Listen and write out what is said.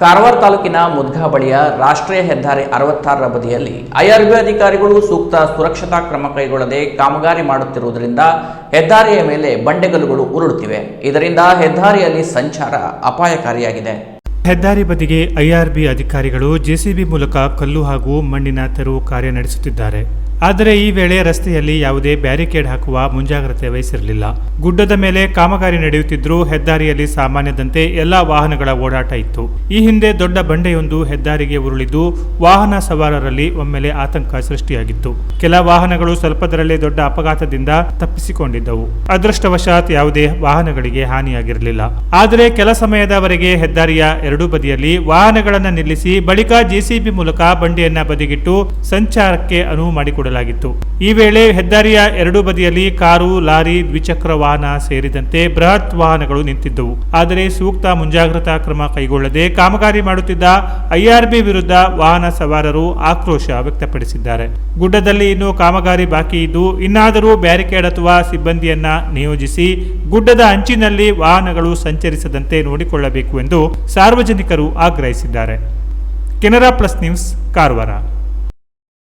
ಕಾರವಾರ ತಾಲೂಕಿನ ಮುದ್ಗಾ ಬಳಿಯ ರಾಷ್ಟ್ರೀಯ ಹೆದ್ದಾರಿ ಅರವತ್ತಾರರ ಬದಿಯಲ್ಲಿ ಐಆರ್ಬಿ ಅಧಿಕಾರಿಗಳು ಸೂಕ್ತ ಸುರಕ್ಷತಾ ಕ್ರಮ ಕೈಗೊಳ್ಳದೆ ಕಾಮಗಾರಿ ಮಾಡುತ್ತಿರುವುದರಿಂದ ಹೆದ್ದಾರಿಯ ಮೇಲೆ ಬಂಡೆಗಲ್ಲುಗಳು ಉರುಳುತ್ತಿವೆ. ಇದರಿಂದ ಹೆದ್ದಾರಿಯಲ್ಲಿ ಸಂಚಾರ ಅಪಾಯಕಾರಿಯಾಗಿದೆ. ಹೆದ್ದಾರಿ ಬದಿಗೆ ಐಆರ್ಬಿ ಅಧಿಕಾರಿಗಳು ಜೆಸಿಬಿ ಮೂಲಕ ಕಲ್ಲು ಹಾಗೂ ಮಣ್ಣಿನ ತೆರವು ಕಾರ್ಯ ನಡೆಸುತ್ತಿದ್ದಾರೆ. ಆದರೆ ಈ ವೇಳೆ ರಸ್ತೆಯಲ್ಲಿ ಯಾವುದೇ ಬ್ಯಾರಿಕೇಡ್ ಹಾಕುವ ಮುಂಜಾಗ್ರತೆ ವಹಿಸಿರಲಿಲ್ಲ. ಗುಡ್ಡದ ಮೇಲೆ ಕಾಮಗಾರಿ ನಡೆಯುತ್ತಿದ್ದರೂ ಹೆದ್ದಾರಿಯಲ್ಲಿ ಸಾಮಾನ್ಯದಂತೆ ಎಲ್ಲಾ ವಾಹನಗಳ ಓಡಾಟ ಇತ್ತು. ಈ ಹಿಂದೆ ದೊಡ್ಡ ಬಂಡೆಯೊಂದು ಹೆದ್ದಾರಿಗೆ ಉರುಳಿದ್ದು, ವಾಹನ ಸವಾರರಲ್ಲಿ ಒಮ್ಮೆಲೆ ಆತಂಕ ಸೃಷ್ಟಿಯಾಗಿತ್ತು. ಕೆಲ ವಾಹನಗಳು ಸ್ವಲ್ಪದರಲ್ಲೇ ದೊಡ್ಡ ಅಪಘಾತದಿಂದ ತಪ್ಪಿಸಿಕೊಂಡಿದ್ದವು. ಅದೃಷ್ಟವಶಾತ್ ಯಾವುದೇ ವಾಹನಗಳಿಗೆ ಹಾನಿಯಾಗಿರಲಿಲ್ಲ. ಆದರೆ ಕೆಲ ಸಮಯದವರೆಗೆ ಹೆದ್ದಾರಿಯ ಎರಡೂ ಬದಿಯಲ್ಲಿ ವಾಹನಗಳನ್ನು ನಿಲ್ಲಿಸಿ ಬಳಿಕ ಜೆಸಿಬಿ ಮೂಲಕ ಬಂಡೆಯನ್ನ ಬದಿಗಿಟ್ಟು ಸಂಚಾರಕ್ಕೆ ಅನುವು ಮಾಡಿಕೊಡಲಾಗಿತ್ತು ಈ ವೇಳೆ ಹೆದ್ದಾರಿಯ ಎರಡೂ ಬದಿಯಲ್ಲಿ ಕಾರು, ಲಾರಿ, ದ್ವಿಚಕ್ರ ವಾಹನ ಸೇರಿದಂತೆ ಬೃಹತ್ ವಾಹನಗಳು ನಿಂತಿದ್ದವು. ಆದರೆ ಸೂಕ್ತ ಮುಂಜಾಗ್ರತಾ ಕ್ರಮ ಕೈಗೊಳ್ಳದೆ ಕಾಮಗಾರಿ ಮಾಡುತ್ತಿದ್ದ ಐಆರ್ಬಿ ವಿರುದ್ಧ ವಾಹನ ಸವಾರರು ಆಕ್ರೋಶ ವ್ಯಕ್ತಪಡಿಸಿದ್ದಾರೆ. ಗುಡ್ಡದಲ್ಲಿ ಇನ್ನೂ ಕಾಮಗಾರಿ ಬಾಕಿ ಇದ್ದು, ಇನ್ನಾದರೂ ಬ್ಯಾರಿಕೇಡ್ ಅಥವಾ ಸಿಬ್ಬಂದಿಯನ್ನ ನಿಯೋಜಿಸಿ ಗುಡ್ಡದ ಅಂಚಿನಲ್ಲಿ ವಾಹನಗಳು ಸಂಚರಿಸದಂತೆ ನೋಡಿಕೊಳ್ಳಬೇಕು ಎಂದು ಸಾರ್ವಜನಿಕರು ಆಗ್ರಹಿಸಿದ್ದಾರೆ. Canara plus news, Karwar.